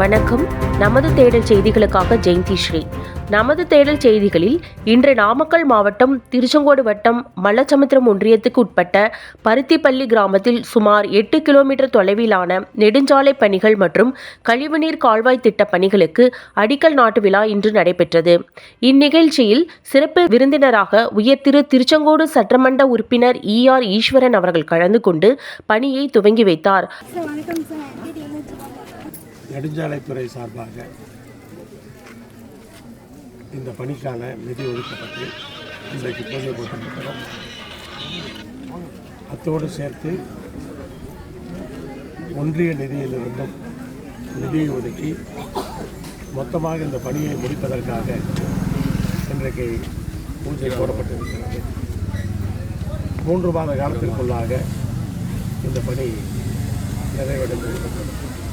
வணக்கம். நமது தேடல் செய்திகளுக்காக ஜெயந்தி ஸ்ரீ. நமது தேடல் செய்திகளில் இன்று நாமக்கல் மாவட்டம் திருச்செங்கோடு வட்டம் மல்லச்சமுத்திரம் ஒன்றியத்துக்கு உட்பட்ட பருத்திப்பள்ளி கிராமத்தில் சுமார் எட்டு கிலோமீட்டர் தொலைவிலான நெடுஞ்சாலை பணிகள் மற்றும் கழிவுநீர் கால்வாய் திட்ட பணிகளுக்கு அடிக்கல் நாட்டு விழா இன்று நடைபெற்றது. இந்நிகழ்ச்சியில் சிறப்பு விருந்தினராக உயர்திரு திருச்செங்கோடு சட்டமன்ற உறுப்பினர் இ ஆர் ஈஸ்வரன் அவர்கள் கலந்து கொண்டு பணியை துவங்கி வைத்தார் சார் வணக்கம் சார் எப்படி என்னாச்சு நெடுஞ்சாலைத்துறை சார்பாக இந்த பணிக்கான நிதி ஒதுக்கப்பட்டு இன்றைக்கு பூஜை போட்டிருக்கிறோம். அத்தோடு சேர்த்து ஒன்றிய நிதியிலிருந்தும் நிதியை ஒதுக்கி மொத்தமாக இந்த பணியை முடிப்பதற்காக இன்றைக்கு பூஜை போடப்பட்டிருக்கிறது. மூன்று மாத காலத்திற்குள்ளாக இந்த பணி நிறைவடைந்திருக்கிறது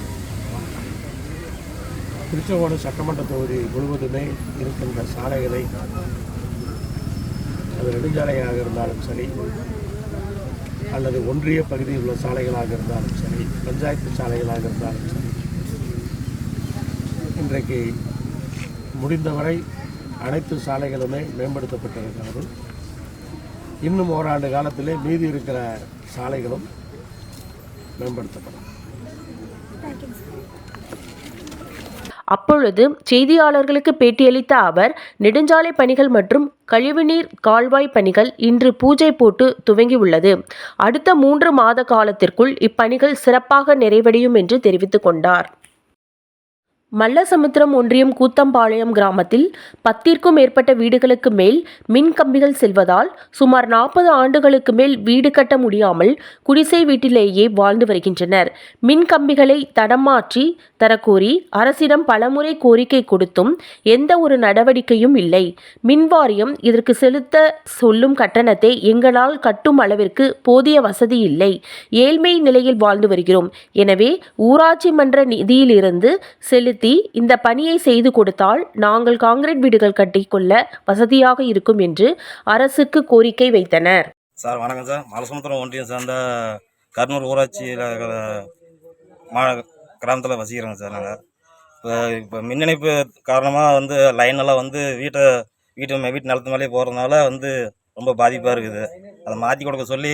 திருச்செங்கோடு சட்டமன்ற தொகுதி முழுவதுமே இருக்கின்ற சாலைகளை அது நெடுஞ்சாலையாக இருந்தாலும் சரி அல்லது ஒன்றிய பகுதியில் உள்ள சாலைகளாக இருந்தாலும் சரி பஞ்சாயத்து சாலைகளாக இருந்தாலும் சரி இன்றைக்கு முடிந்தவரை அனைத்து சாலைகளுமே மேம்படுத்தப்பட்டிருக்கிறது. இன்னும் ஓராண்டு காலத்திலே மீதி இருக்கிற சாலைகளும் மேம்படுத்தப்படும். அப்பொழுது செய்தியாளர்களுக்கு பேட்டியளித்த அவர் நெடுஞ்சாலை பணிகள் மற்றும் கழிவுநீர் கால்வாய் பணிகள் இன்று பூஜை போட்டு துவங்கியுள்ளது அடுத்த மூன்று மாத காலத்திற்குள் இப்பணிகள் சிறப்பாக நிறைவடையும் என்று தெரிவித்துக் கொண்டார். மல்லசமுத்திரம் ஒன்றியம் கூத்தம்பாளையம் கிராமத்தில் பத்திற்கும் மேற்பட்ட வீடுகளுக்கு மேல் மின் கம்பிகள் செல்வதால் சுமார் நாற்பது ஆண்டுகளுக்கு மேல் வீடு கட்ட முடியாமல் குடிசை வீட்டிலேயே வாழ்ந்து வருகின்றனர். மின் கம்பிகளை தடம் மாற்றி தரக்கோரி அரசிடம் பலமுறை கோரிக்கை கொடுத்தும் எந்த ஒரு நடவடிக்கையும் இல்லை. மின் வாரியம் இதற்கு செலுத்த சொல்லும் கட்டணத்தை எங்களால் கட்டும் அளவிற்கு போதிய வசதி இல்லை. ஏழ்மை நிலையில் வாழ்ந்து வருகிறோம். எனவே ஊராட்சி மன்ற நிதியிலிருந்து செலுத்தி இந்த பணியை செய்து கொடுத்தால் நாங்கள் காங்கிரீட் வீடுகள் கட்டிக்கொள்ள வசதியாக இருக்கும் என்று அரசுக்கு கோரிக்கை வைத்தனர். சார் வணக்கம் சார். மலசமுத்திரம் ஒன்றியம் சார்ந்த கர்னூர் ஊராட்சியில் மா கிராமத்தில் வசிக்கிறோங்க சார் நாங்கள் இப்போ இப்போ மின் இணைப்பு காரணமாக வந்து லைன் எல்லாம் வந்து வீட்டை வீட்டு வீட்டு நிலத்து மேலே போகிறதுனால வந்து ரொம்ப பாதிப்பாக இருக்குது. அதை மாற்றி கொடுக்க சொல்லி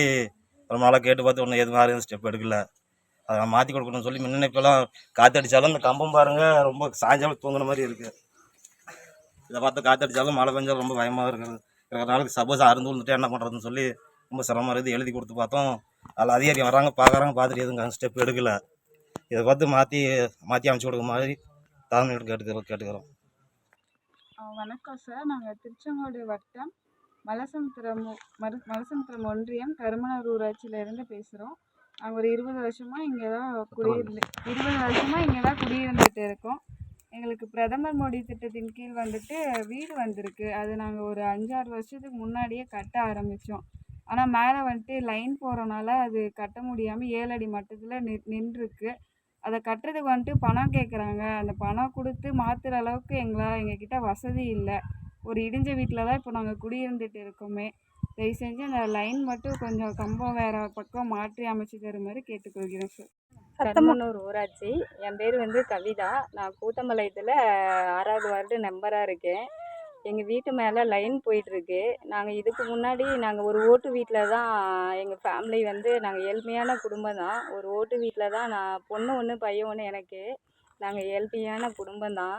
ரொம்ப நாளாக கேட்டு பார்த்து ஒன்றும் எது மாதிரி ஸ்டெப் எடுக்கல. அதை மாற்றி கொடுக்கணும்னு சொல்லி மின் இணைப்பெல்லாம் காற்றடிச்சாலும் இந்த கம்பம் பாருங்கள் ரொம்ப சாயஞ்சாலும் தூங்குன மாதிரி இருக்குது இதை பார்த்து காற்றடிச்சாலும் மழை பெஞ்சாலும் ரொம்ப பயமாக இருக்குது இருக்கிற நாளுக்கு சப்போஸ் அருந்து விழுந்துட்டு என்ன பண்ணுறதுன்னு சொல்லி ரொம்ப சிரமமாக இருக்குது. எழுதி கொடுத்து பார்த்தோம். அதில் அதிகாரி வராங்க பார்க்குறாங்க பார்த்துட்டு எதுவும் ஸ்டெப் எடுக்கல. இதை பார்த்து மாற்றி மாற்றி அமைச்சு கொடுக்க மாதிரி தாழ்மையோடு கேட்டுக்கிறோம். கேட்டுக்கிறோம் வணக்கம் சார் நாங்கள் திருச்செங்கோடு வட்டம் மலசமுத்திரம் மரு மலசமுத்திரம் ஒன்றியம் கருமணர் ஊராட்சியிலேருந்து பேசுகிறோம் ஒரு இருபது வருஷமாக இங்கே தான் குடியிருந்து இருபது வருஷமாக இங்கே தான் குடியிருந்துட்டு இருக்கோம். எங்களுக்கு பிரதமர் மோடி திட்டத்தின் கீழ் வந்துட்டு வீடு வந்திருக்கு. அது நாங்கள் ஒரு அஞ்சாறு வருஷத்துக்கு முன்னாடியே கட்ட ஆரம்பித்தோம் ஆனால் மேலே வந்துட்டு லைன் போகிறனால அது கட்ட முடியாமல் ஏழு அடி மட்டத்தில் நி நின்றுருக்கு. அதை கட்டுறதுக்கு வந்துட்டு பணம் கேட்குறாங்க. அந்த பணம் கொடுத்து மாற்றுற அளவுக்கு எங்களால் எங்ககிட்ட வசதி இல்லை. ஒரு இடிஞ்ச வீட்டில் தான் இப்போ நாங்கள் குடியிருந்துட்டு இருக்கோமே. தயவு செஞ்சு அந்த லைன் மட்டும் கொஞ்சம் கம்பம் வேறு பக்கம் மாற்றி அமைச்சு தருமாறு கேட்டுக்கொள்கிறேன் சார் கருமனூர் ஊராட்சி. என் பேர் வந்து கவிதா. நான் கூத்தம்பாளையத்தில் ஆறாவது வார்டு மெம்பராக இருக்கேன். எங்கள் வீட்டு மேலே லைன் போயிட்டுருக்கு. நாங்கள் இதுக்கு முன்னாடி நாங்கள் ஒரு ஓட்டு வீட்டில் தான் எங்கள் ஃபேமிலி வந்து நாங்கள் ஏழ்மையான குடும்பம் தான் ஒரு ஓட்டு வீட்டில் தான் நான் பொண்ணு ஒன்று பையன் ஒன்று எனக்கு நாங்கள் ஏழ்மையான குடும்பம் தான்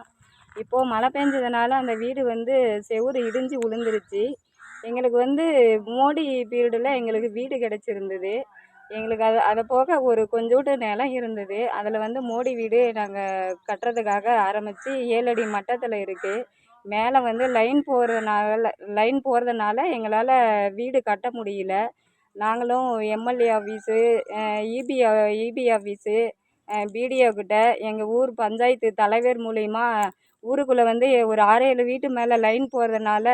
இப்போது மழை பெஞ்சதுனால அந்த வீடு வந்து செவுரு இடிஞ்சு விழுந்துருச்சு எங்களுக்கு வந்து மோடி பீரியடில் எங்களுக்கு வீடு கிடச்சிருந்தது. எங்களுக்கு அது அதை போக ஒரு கொஞ்சோண்டு நிலம் இருந்தது. அதில் வந்து மோடி வீடு நாங்கள் கட்டுறதுக்காக ஆரம்பித்து ஏழு அடி மட்டத்தில் இருக்குது மேலே வந்து லைன் போகிறதுனால லைன் போகிறதுனால எங்களால் வீடு கட்ட முடியல. நாங்களும் MLA office EB EB office BDO கிட்ட எங்கள் ஊர் பஞ்சாயத்து தலைவர் மூலிமா ஊருக்குள்ளே வந்து ஒரு ஆறு ஏழு வீட்டு மேலே லைன் போகிறதுனால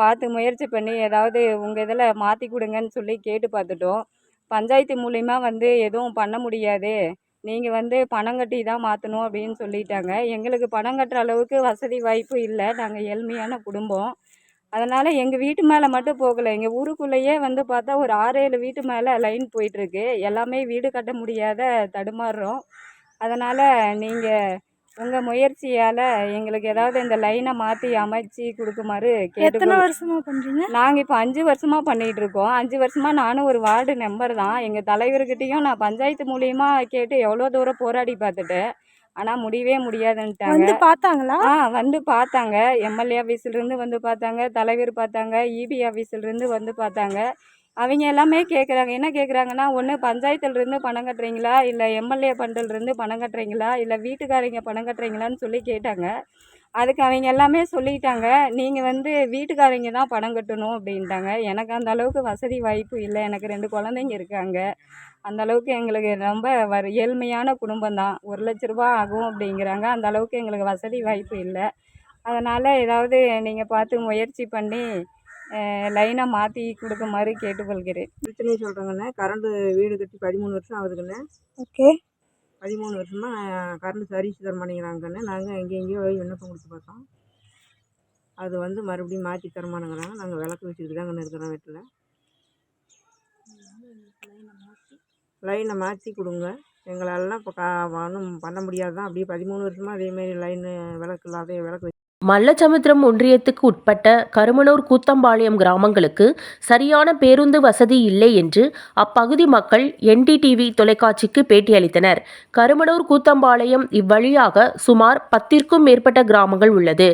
பார்த்து முயற்சி பண்ணி ஏதாவது உங்கள் இதில் மாற்றி கொடுங்கன்னு சொல்லி கேட்டு பார்த்துட்டோம். பஞ்சாயத்து மூலிமா வந்து எதுவும் பண்ண முடியாது. நீங்கள் வந்து பணம் கட்டி தான் மாற்றணும் அப்படின்னு சொல்லிட்டாங்க. எங்களுக்கு பணம் கட்டுற அளவுக்கு வசதி வாய்ப்பு இல்லை. நாங்கள் ஏழ்மையான குடும்பம். அதனால் எங்கள் வீட்டு மேலே மட்டும் போகலை. எங்கள் ஊருக்குள்ளேயே வந்து பார்த்தா ஒரு ஆறு ஏழு வீட்டு மேலே லைன் போயிட்டுருக்கு எல்லாமே வீடு கட்ட முடியாத தடுமாறுறோம். அதனால் நீங்கள் உங்கள் முயற்சியால் எங்களுக்கு ஏதாவது இந்த லைனை மாற்றி அமைச்சு கொடுக்குமாறு எத்தனை கேட்டு வருஷமா பண்றீங்க? நாங்கள் இப்போ அஞ்சு வருஷமாக பண்ணிகிட்டு இருக்கோம். அஞ்சு வருஷமாக நானும் ஒரு வார்டு மெம்பர் தான். எங்கள் தலைவர்கிட்டயும் நான் பஞ்சாயத்து மூலியமா கேட்டு எவ்வளோ தூரம் போராடி பார்த்துட்டேன். ஆனால் முடியவே முடியாதுன்ட்டாங்க. வந்து பார்த்தாங்களா? ஆ வந்து பார்த்தாங்க. எம்எல்ஏ ஆஃபீஸ்லேருந்து வந்து பார்த்தாங்க. தலைவர் பார்த்தாங்க. இபி ஆஃபீஸ்லேருந்து வந்து பார்த்தாங்க. அவங்க எல்லாமே கேட்குறாங்க என்ன கேட்குறாங்கன்னா ஒன்று பஞ்சாயத்துலேருந்து பணம் கட்டுறீங்களா? இல்லை எம்எல்ஏ பண்டிலிருந்து பணம் கட்டுறீங்களா? இல்லை வீட்டுக்காரங்க பணம் கட்டுறீங்களான்னு சொல்லி கேட்டாங்க. அதுக்கு அவங்க எல்லாமே சொல்லிட்டாங்க. நீங்கள் வந்து வீட்டுக்காரங்க தான் பணம் கட்டணும் அப்படின்ட்டாங்க. எனக்கு அந்த அளவுக்கு வசதி வாய்ப்பு இல்லை. எனக்கு ரெண்டு குழந்தைங்க இருக்காங்க. அந்த அளவுக்கு எங்களுக்கு ரொம்ப வர ஏழ்மையான குடும்பம் தான். ஒரு லட்ச ரூபா ஆகும் அப்படிங்கிறாங்க. அந்த அளவுக்கு எங்களுக்கு வசதி வாய்ப்பு இல்லை. அதனால் ஏதாவது நீங்கள் பார்த்து முயற்சி பண்ணி லைனை மாற்றி கொடுக்குமாறு கேட்டுக்கொள்கிறேன். பிரச்சனையை சொல்கிறேங்கண்ணே கரண்டு வீடு கட்டி பதிமூணு வருஷம் ஆகுதுங்கண்ணே. ஓகே. பதிமூணு வருஷமாக கரண்ட் சர்வீஸ் தர மாட்டேங்கிறாங்கண்ணே. நாங்கள் எங்கே எங்கேயோ போய் விண்ணப்பம் கொடுத்து பார்த்தோம். அது வந்து மறுபடியும் மாற்றி தரமானுங்கிறாங்க நாங்கள் விளக்கு வச்சுக்கிட்டு தாங்கண்ணே இருக்கிறோம் வீட்டில். லைனை மாற்றி கொடுங்க. எங்களாலலாம் இப்போ கா ஒன்றும் பண்ண முடியாது தான் அப்படியே பதிமூணு வருஷமாக அதேமாரி லைனு விளக்கு இல்லாத விளக்கு மல்லச்சமுத்திரம் ஒன்றியத்துக்கு உட்பட்ட கருமனூர் கூத்தம்பாளையம் கிராமங்களுக்கு சரியான பேருந்து வசதி இல்லை என்று அப்பகுதி மக்கள் என்டிடிவி தொலைக்காட்சிக்கு பேட்டியளித்தனர். கருமனூர் கூத்தம்பாளையம் இவ்வழியாக சுமார் பத்திற்கும் மேற்பட்ட கிராமங்கள் உள்ளது.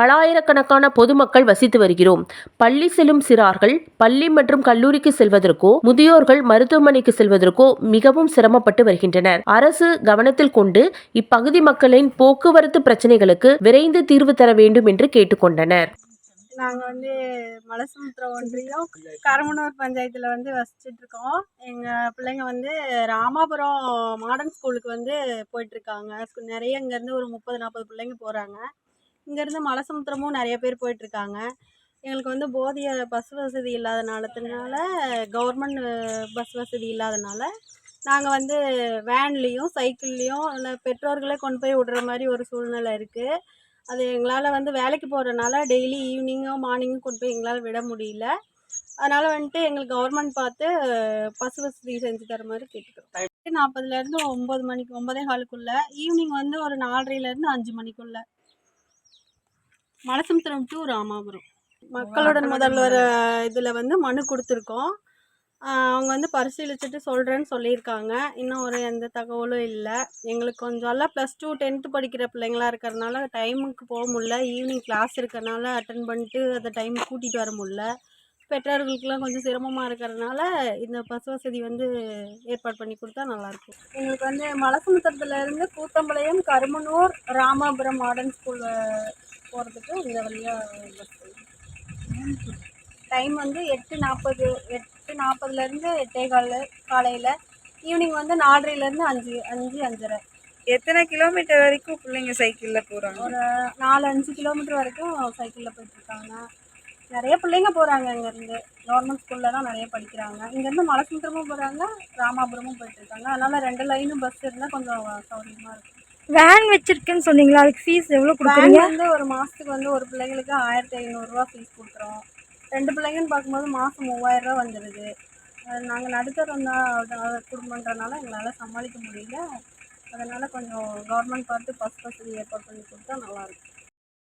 பலாயிரக்கணக்கான பொதுமக்கள் வசித்து வருகிறோம். பள்ளி செல்லும் சிறார்கள் பள்ளி மற்றும் கல்லூரிக்கு செல்வதற்கோ முதியோர்கள் மருத்துவமனைக்கு செல்வதற்கோ மிகவும் சிரமப்பட்டு வருகின்றனர். அரசு கவனத்தில் கொண்டு இப்பகுதி மக்களின் போக்குவரத்து பிரச்சனைகளுக்கு விரைந்து தீர்வு தர வேண்டும் என்று கேட்டுக்கொண்டனர். நாங்கள் வந்து மலசமுத்திரம் ஒன்றியம் கரமனூர் பஞ்சாயத்தில் வந்து வசிச்சுட்டு இருக்கோம் எங்கள் பிள்ளைங்க வந்து ராமாபுரம் மாடர்ன் ஸ்கூலுக்கு வந்து போயிட்டுருக்காங்க நிறைய இங்கேருந்து ஒரு முப்பது நாற்பது பிள்ளைங்க போகிறாங்க இங்கேருந்து மலசமுத்திரமும் நிறைய பேர் போயிட்டுருக்காங்க எங்களுக்கு வந்து போதிய பஸ் வசதி இல்லாதனாலத்தினால கவர்மெண்ட் பஸ் வசதி இல்லாதனால நாங்கள் வந்து வேன்லேயும் சைக்கிள்லேயும் இல்லை பெற்றோர்களே கொண்டு போய் விடுற மாதிரி ஒரு சூழ்நிலை இருக்குது அது எங்களால் வந்து வேலைக்கு போகிறனால டெய்லி ஈவினிங்கோ மார்னிங்கோ கொண்டு போய் எங்களால் விட முடியல. அதனால் வந்துட்டு எங்களுக்கு கவர்மெண்ட் பார்த்து பஸ் வசதி செஞ்சு தர மாதிரி கேட்டுக்கிறோம். எட்டு நாற்பதுலேருந்து ஒம்பது மணிக்கு ஒம்பதே காலுக்குள்ளே ஈவினிங் வந்து ஒரு நாலரைலேருந்து அஞ்சு மணிக்குள்ளே. மலசமுத்திரம் டு ராமாபுரம். மக்களுடன் முதல்வர். இதில் வந்து மனு கொடுத்துருக்கோம். அவங்க வந்து பரிசீலிச்சுட்டு சொல்கிறேன்னு சொல்லியிருக்காங்க. இன்னும் ஒரு எந்த தகவலும் இல்லை. எங்களுக்கு கொஞ்சம் எல்லாம் ப்ளஸ் டூ டென்த்து படிக்கிற பிள்ளைங்களா இருக்கிறனால டைமுக்கு போக முடில ஈவினிங் கிளாஸ் இருக்கிறனால அட்டன் பண்ணிட்டு அந்த டைம் கூட்டிகிட்டு வர முடியல. பெற்றோர்களுக்கெல்லாம் கொஞ்சம் சிரமமாக இருக்கிறதுனால இந்த பஸ் வசதி வந்து ஏற்பாடு பண்ணி கொடுத்தா நல்லாயிருக்கும் எங்களுக்கு வந்து மலசமுத்திரத்துலேருந்து கூத்தம்பாளையம் கருமனூர் ராமாபுரம் மாடர்ன் ஸ்கூலில் போகிறதுக்கு இந்த வழியாக பஸ் டைம் வந்து எட்டு நாற்பது எட்டு நாற்பதுலேருந்து எட்டே கால் காலையில் ஈவினிங் வந்து நாலரைலேருந்து அஞ்சு அஞ்சு அஞ்சரை. எத்தனை கிலோமீட்டர் வரைக்கும் பிள்ளைங்க சைக்கிளில் போகிறாங்க ஒரு நாலு அஞ்சு கிலோமீட்டர் வரைக்கும் சைக்கிளில் போயிட்டுருக்காங்க. நிறைய பிள்ளைங்க போகிறாங்க இங்கேருந்து. கவர்மெண்ட் ஸ்கூலில் தான் நிறைய படிக்கிறாங்க. இங்கேருந்து மலசமுத்திரமும் போகிறாங்க ராமாபுரமும் போயிட்டுருக்காங்க. அதனால் ரெண்டு லைனும் பஸ் இருந்தால் கொஞ்சம் சௌகரியமாக இருக்கும். வேன் வச்சிருக்கேன்னு சொன்னீங்களா? அதுக்கு ஃபீஸ் எவ்வளோ வேன் கொடுக்குறீங்க வந்து ஒரு மாதத்துக்கு வந்து ஒரு பிள்ளைங்களுக்கு ஆயிரத்தி ஐநூறுரூவா ஃபீஸ் கொடுக்குறோம். ரெண்டு பிள்ளைங்கன்னு பார்க்கும்போது மாதம் மூவாயிரரூவா வந்துடுது நாங்கள் நடுத்தரம் தான் குடும்பன்றனால எங்களால் சமாளிக்க முடியல. அதனால் கொஞ்சம் கவர்மெண்ட் பார்த்து பஸ் வசதி ஏற்பாடு பண்ணி கொடுத்தா நல்லாயிருக்கும்